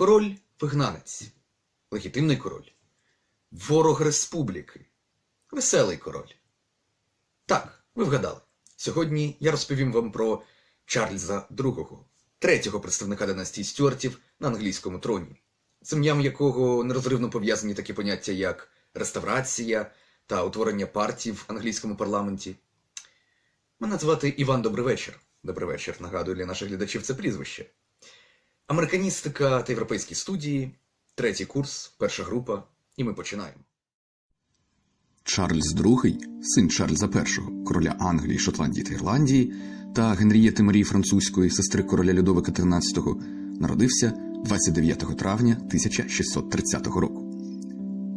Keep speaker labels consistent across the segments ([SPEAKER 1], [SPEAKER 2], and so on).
[SPEAKER 1] Король вигнанець, легітимний король, ворог республіки, веселий король. Так, ви вгадали. Сьогодні я розповім вам про Чарльза II, третього представника династії Стюартів на англійському троні, з ім'ям якого нерозривно пов'язані такі поняття, як реставрація та утворення партій в англійському парламенті. Мене звати Іван Добривечір. Добрий вечір, нагадую для наших глядачів це прізвище. Американістика та європейські студії, третій курс, перша група, і ми починаємо.
[SPEAKER 2] Чарльз II, син Чарльза І, короля Англії, Шотландії та Ірландії, та Генрієти Марії Французької, сестри короля Людовика XIII, народився 29 травня 1630 року.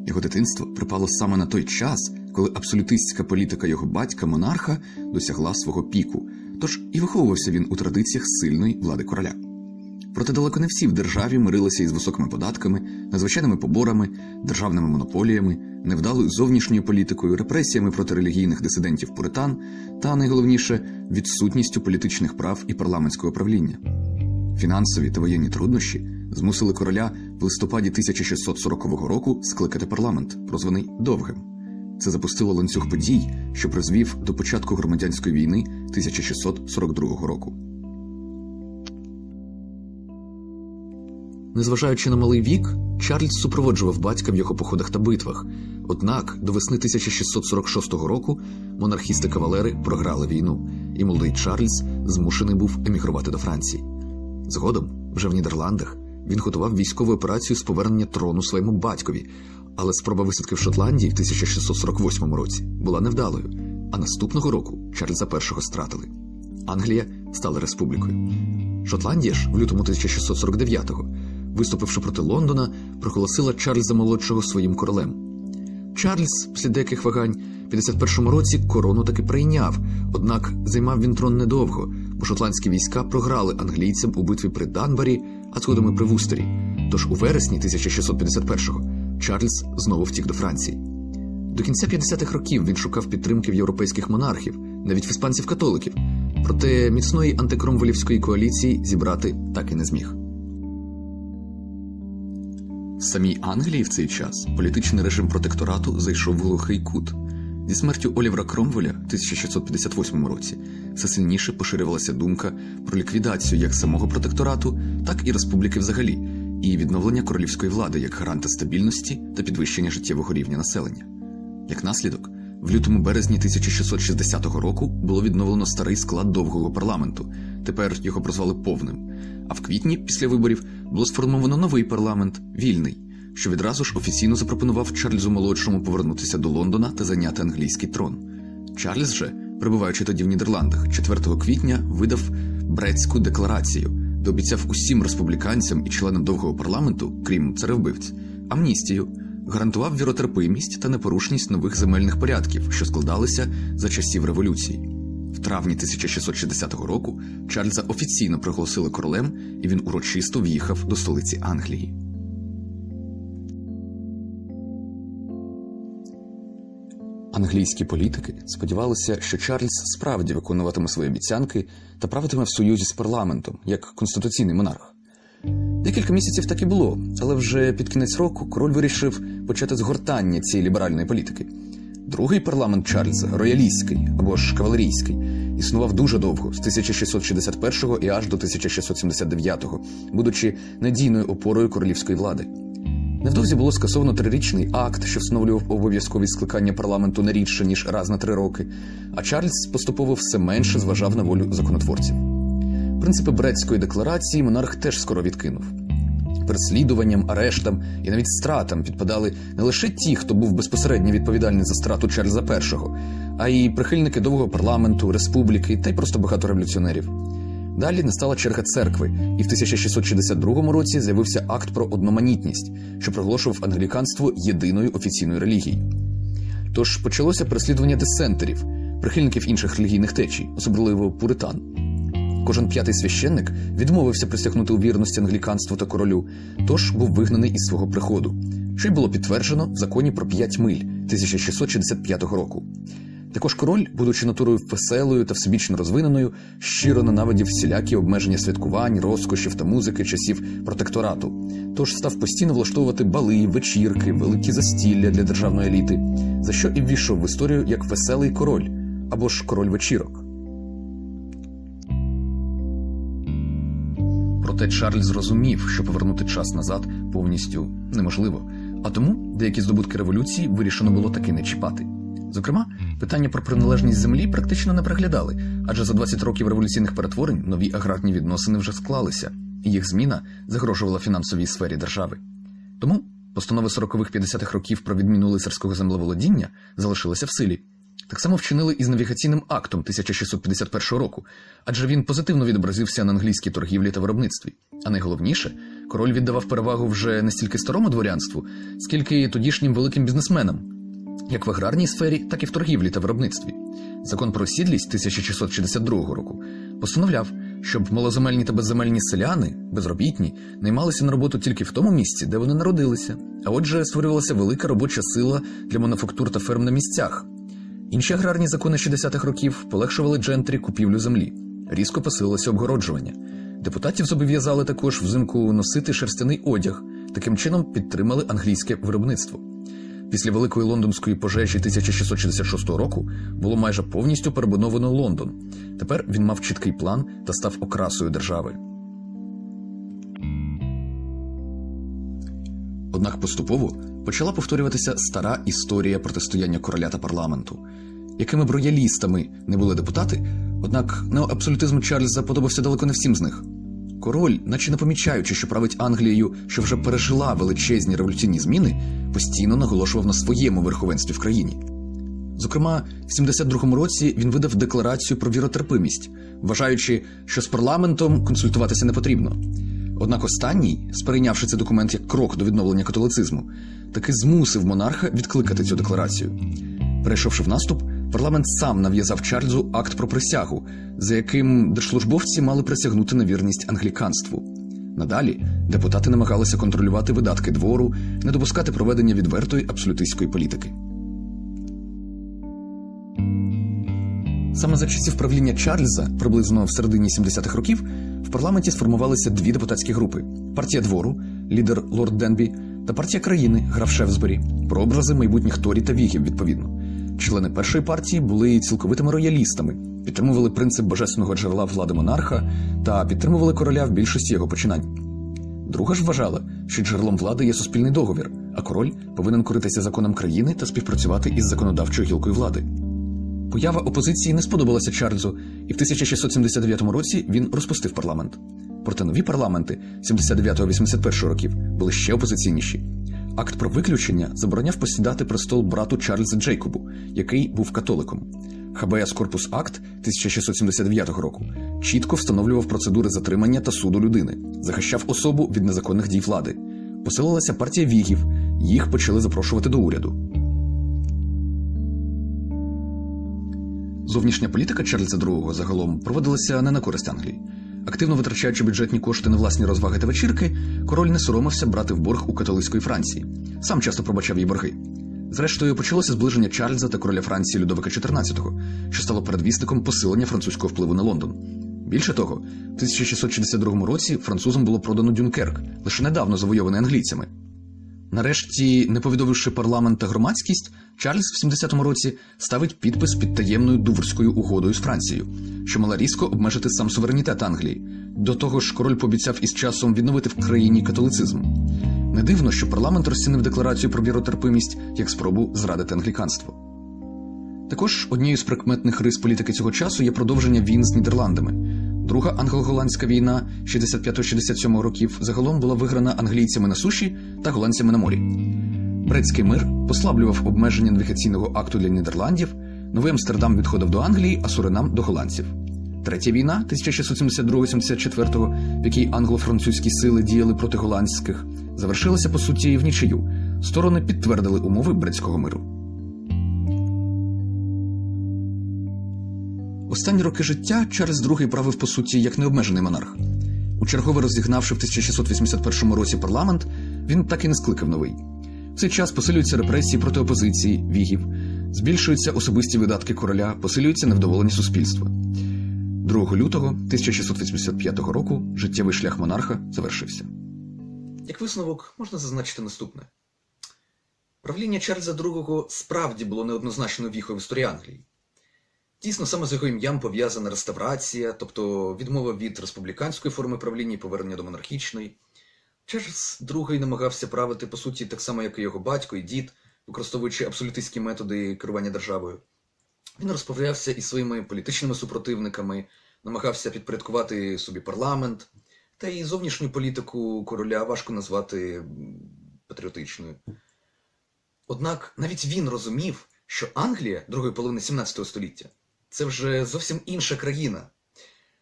[SPEAKER 2] Його дитинство припало саме на той час, коли абсолютистська політика його батька монарха досягла свого піку, тож і виховувався він у традиціях сильної влади короля. Проте далеко не всі в державі мирилися із високими податками, надзвичайними поборами, державними монополіями, невдалою зовнішньою політикою, репресіями проти релігійних дисидентів пуритан та найголовніше відсутністю політичних прав і парламентського правління. Фінансові та воєнні труднощі змусили короля в листопаді 1640 року скликати парламент, прозваний Довгим. Це запустило ланцюг подій, що призвів до початку громадянської війни 1642 року. Незважаючи на малий вік, Чарльз супроводжував батька в його походах та битвах. Однак до весни 1646 року монархісти кавалери програли війну, і молодий Чарльз змушений був емігрувати до Франції. Згодом, вже в Нідерландах, він готував військову операцію з повернення трону своєму батькові, але спроба висадки в Шотландії в 1648 році була невдалою. А наступного року Чарльза І стратили. Англія стала республікою. Шотландія ж у лютому 1649-го, виступивши проти Лондона, проголосила Чарльза молодшого своїм королем. Чарльз, після деяких вагань, в 51-му році корону таки прийняв, однак займав він трон недовго, бо шотландські війська програли англійцям у битві при Данбарі, а згодом і при Вустері. Тож у вересні 1651-го Чарльз знову втік до Франції. До кінця 50-х років він шукав підтримки в європейських монархів, навіть в іспанців-католиків, проте міцної антикромвелівської коаліції зібрати так і не зміг. Самій Англії в цей час політичний режим протекторату зайшов в глухий кут. Зі смертю Олівера Кромвеля в 1658 році все сильніше поширювалася думка про ліквідацію як самого протекторату, так і республіки взагалі, і відновлення королівської влади як гаранта стабільності та підвищення життєвого рівня населення. Як наслідок, в лютому березні 1660 року було відновлено старий склад довгого парламенту. Тепер його прозвали повним. А в квітні, після виборів, було сформовано новий парламент вільний, що відразу ж офіційно запропонував Чарльзу молодшому повернутися до Лондона та зайняти англійський трон. Чарльз же, перебуваючи тоді в Нідерландах, 4 квітня видав Бретську декларацію, де обіцяв усім республіканцям і членам довгого парламенту, крім царевбивць, амністію гарантував віротерпимість та непорушність нових земельних порядків, що складалися за часів революції. В травні 1660 року Чарльза офіційно проголосили королем, і він урочисто в'їхав до столиці Англії. Англійські політики сподівалися, що Чарльз справді виконуватиме свої обіцянки та правитиме в союзі з парламентом як конституційний монарх. Декілька місяців так і було, але вже під кінець року король вирішив почати згортання цієї ліберальної політики. Другий парламент Чарльза, роялістський або ж кавалерійський, існував дуже довго з 1661 і аж до 1679, будучи надійною опорою королівської влади. Невдовзі було скасовано трирічний акт, що встановлював обов'язковість скликання парламенту не рідше ніж раз на три роки. А Чарльз поступово все менше зважав на волю законотворців. Принципи Бретської декларації монарх теж скоро відкинув. Переслідуванням, арештам і навіть стратам підпадали не лише ті, хто був безпосередньо відповідальний за страту Чарльза І, а й прихильники довгого парламенту, республіки та й просто багато революціонерів. Далі настала черга церкви, і в 1662 році з'явився акт про одноманітність, що проголошував англіканство єдиною офіційною релігією. Тож почалося переслідування дисентерів, прихильників інших релігійних течій, особливо пуритан. Кожен п'ятий священник відмовився присягнути у вірності англіканству та королю, тож був вигнаний із свого приходу, що й було підтверджено в законі про п'ять миль 1665 року. Також король, будучи натурою веселою та всебічно розвиненою, щиро ненавидів всілякі обмеження святкувань, розкошів та музики часів протекторату. Тож став постійно влаштовувати бали, вечірки, великі застілля для державної еліти, за що і ввійшов в історію як веселий король або ж король вечірок. Проте Чарльз зрозумів, що повернути час назад повністю неможливо, а тому деякі здобутки революції вирішено було таки не чіпати. Зокрема, питання про приналежність землі практично не приглядали, адже за 20 років революційних перетворень нові аграрні відносини вже склалися, і їх зміна загрожувала фінансовій сфері держави. Тому постанови 40-х-50-х років про відміну лицарського землеволодіння залишилися в силі. Так само вчинили і з навігаційним актом 1651 року, адже він позитивно відобразився на англійській торгівлі та виробництві. А найголовніше, король віддавав перевагу вже не стільки старому дворянству, скільки тодішнім великим бізнесменам, як в аграрній сфері, так і в торгівлі та виробництві. Закон про сідлість 1662 року постановляв, щоб малоземельні та безземельні селяни, безробітні, наймалися на роботу тільки в тому місці, де вони народилися, а отже, створювалася велика робоча сила для мануфактур та ферм на місцях. Інші аграрні закони 60-х років полегшували джентрі купівлю землі, різко посилилося обгороджування. Депутатів зобов'язали також взимку носити шерстяний одяг, таким чином підтримали англійське виробництво. Після великої лондонської пожежі 1666 року було майже повністю перебудовано Лондон. Тепер він мав чіткий план та став окрасою держави. Однак поступово почала повторюватися стара історія протистояння короля та парламенту. Якими б роялістами не були депутати, однак неоабсолютизм Чарльза подобався далеко не всім з них. Король, наче не помічаючи, що править Англією, що вже пережила величезні революційні зміни, постійно наголошував на своєму верховенстві в країні. Зокрема, в 72-му році він видав декларацію про віротерпимість, вважаючи, що з парламентом консультуватися не потрібно. Однак останній, сприйнявши цей документ як крок до відновлення католицизму, таки змусив монарха відкликати цю декларацію. Перейшовши в наступ, парламент сам нав'язав Чарльзу акт про присягу, за яким держслужбовці мали присягнути на вірність англіканству. Надалі депутати намагалися контролювати видатки двору, не допускати проведення відвертої абсолютистської політики. Саме за часів правління Чарльза, приблизно в середині 70-х років, в парламенті сформувалися дві депутатські групи: партія двору, лідер Лорд Денбі, та партія країни, граф Шефсбері, прообрази майбутніх Торі та Вігів, відповідно. Члени першої партії були цілковитими роялістами, підтримували принцип божественного джерела влади монарха та підтримували короля в більшості його починань. Друга ж вважала, що джерелом влади є суспільний договір, а король повинен коритися законом країни та співпрацювати із законодавчою гілкою влади. Поява опозиції не сподобалася Чарльзу, і в 1679 році він розпустив парламент. Проте нові парламенти 79-81 років були ще опозиційніші. Акт про виключення забороняв посідати престол брату Чарльза Джейкобу, який був католиком. Хабеас Корпус Акт 1679 року чітко встановлював процедури затримання та суду людини, захищав особу від незаконних дій влади. Посилилася партія вігів, їх почали запрошувати до уряду. Зовнішня політика Чарльза II загалом проводилася не на користь Англії. Активно витрачаючи бюджетні кошти на власні розваги та вечірки, король не соромився брати в борг у католицької Франції. Сам часто пробачав їй борги. Зрештою, почалося зближення Чарльза та короля Франції Людовика XIV, що стало передвісником посилення французького впливу на Лондон. Більше того, в 1662 році французам було продано Дюнкерк, лише недавно завойований англійцями. Нарешті, не повідомивши парламент та громадськість, Чарльз в 70-му році ставить підпис під таємною дуврською угодою з Францією, що мала різко обмежити сам суверенітет Англії. До того ж, король пообіцяв із часом відновити в країні католицизм. Не дивно, що парламент розцінив декларацію про віротерпимість як спробу зрадити англіканство. Також однією з прикметних рис політики цього часу є продовження війн з Нідерландами. Друга англо-голландська війна 65-67 років загалом була виграна англійцями на суші та голландцями на морі. Бретський мир послаблював обмеження навігаційного акту для Нідерландів, Новий Амстердам відходив до Англії, а Суринам до голландців. Третя війна 1672-74, в якій англо-французькі сили діяли проти голландських, завершилася по суті в нічию. Сторони підтвердили умови Бретського миру. Останні роки життя Чарльз II правив по суті як необмежений монарх. Учергове розігнавши в 1681 році парламент, він так і не скликав новий. В цей час посилюються репресії проти опозиції, вігів. Збільшуються особисті видатки короля, посилюється невдоволення суспільства. 2 лютого 1685 року життєвий шлях монарха завершився.
[SPEAKER 1] Як висновок можна зазначити наступне: правління Чарльза II справді було неоднозначною віхою в історії Англії. Дійсно, саме з його ім'ям пов'язана реставрація, тобто відмова від республіканської форми правління і повернення до монархічної. Чарльз II намагався правити, по суті, так само, як і його батько і дід, використовуючи абсолютистські методи керування державою. Він розправлявся із своїми політичними супротивниками, намагався підпорядкувати собі парламент, та і зовнішню політику короля важко назвати патріотичною. Однак навіть він розумів, що Англія другої половини 17 століття це вже зовсім інша країна.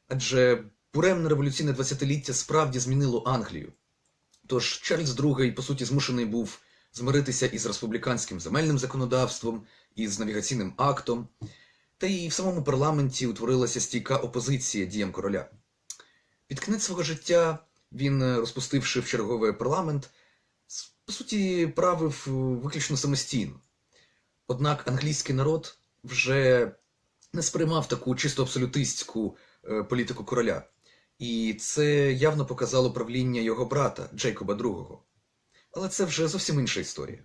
[SPEAKER 1] Адже буремне революційне 20-ліття справді змінило Англію. Тож Чарльз II, по суті, змушений був змиритися із республіканським земельним законодавством, із навігаційним актом, та і в самому парламенті утворилася стійка опозиція діям короля. Під кінець свого життя він, розпустивши в черговий парламент, по суті, правив виключно самостійно. Однак англійський народ вже не сприймав таку чисто абсолютистську е, політику короля. І це явно показало правління його брата Джейкоба II. Але це вже зовсім інша історія.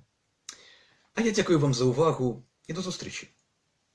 [SPEAKER 1] А я дякую вам за увагу і до зустрічі!